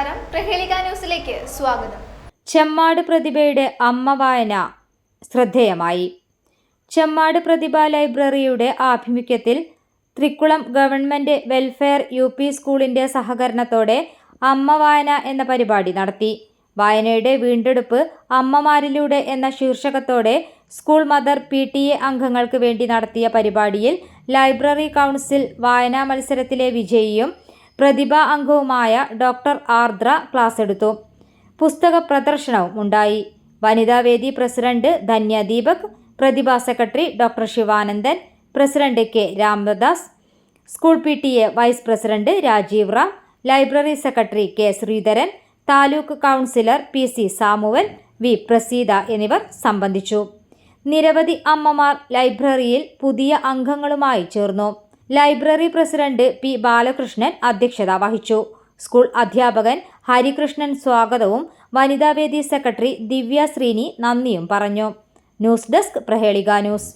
നമസ്കാരം. പ്രഹേളിക ന്യൂസിലേക്ക് സ്വാഗതം. ചെമ്മാട് പ്രതിഭയുടെ അമ്മ വായന ശ്രദ്ധേയമായി. ചെമ്മാട് പ്രതിഭ ലൈബ്രറിയുടെ ആഭിമുഖ്യത്തിൽ Thrikkulam government welfare U P സ്കൂളിന്റെ സഹകരണത്തോടെ അമ്മ വായന എന്ന പരിപാടി നടത്തി. വായനയുടെ വീണ്ടെടുപ്പ് അമ്മമാരിലൂടെ എന്ന ശീർഷകത്തോടെ school mother P T A അംഗങ്ങൾക്ക് വേണ്ടി നടത്തിയ പരിപാടിയിൽ ലൈബ്രറി കൗൺസിൽ വായനാ മത്സരത്തിലെ വിജയിയും പ്രതിഭാ അംഗവുമായ ഡോക്ടർ ആർദ്ര ക്ലാസ് എടുത്തു പുസ്തക പ്രദർശനവും ഉണ്ടായി. Vanithavedi president Dhanya Deepak Prathibha secretary doctor Sivanandan president K Ramadas school P T A vice president Rajeev Ram library secretary K Sreedharan taluk councillor P C Samuel V Praseetha എന്നിവർ സംബന്ധിച്ചു. നിരവധി അമ്മമാർ ലൈബ്രറിയിൽ പുതിയ അംഗങ്ങളുമായി ചേർന്നു. ലൈബ്രറി പ്രസിഡന്റ് പി ബാലകൃഷ്ണൻ അധ്യക്ഷത വഹിച്ചു. സ്കൂൾ അധ്യാപകൻ ഹരികൃഷ്ണൻ സ്വാഗതവും വനിതാവേദി സെക്രട്ടറി ദിവ്യ ശ്രീനി നന്ദിയും പറഞ്ഞു. News desk Prahelika news.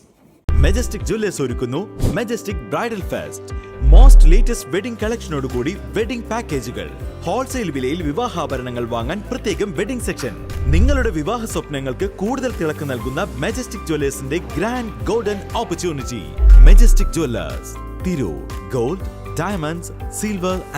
Majestic Jewellers ഒരുക്കുന്നു Majestic bridal fest most latest wedding കളക്ഷനോടുകൂടി wedding പാക്കേജുകൾ ഹോൾസെയിൽ വിലയിൽ വിവാഹാഭരണങ്ങൾ വാങ്ങാൻ പ്രത്യേകം വെഡിംഗ് സെക്ഷൻ നിങ്ങളുടെ വിവാഹ സ്വപ്നങ്ങൾക്ക് കൂടുതൽ തിളക്കം നൽകുന്ന Majestic ജ്വല്ലേഴ്സിന്റെ grand golden opportunity Majestic Jewellers Tirur gold diamonds silver and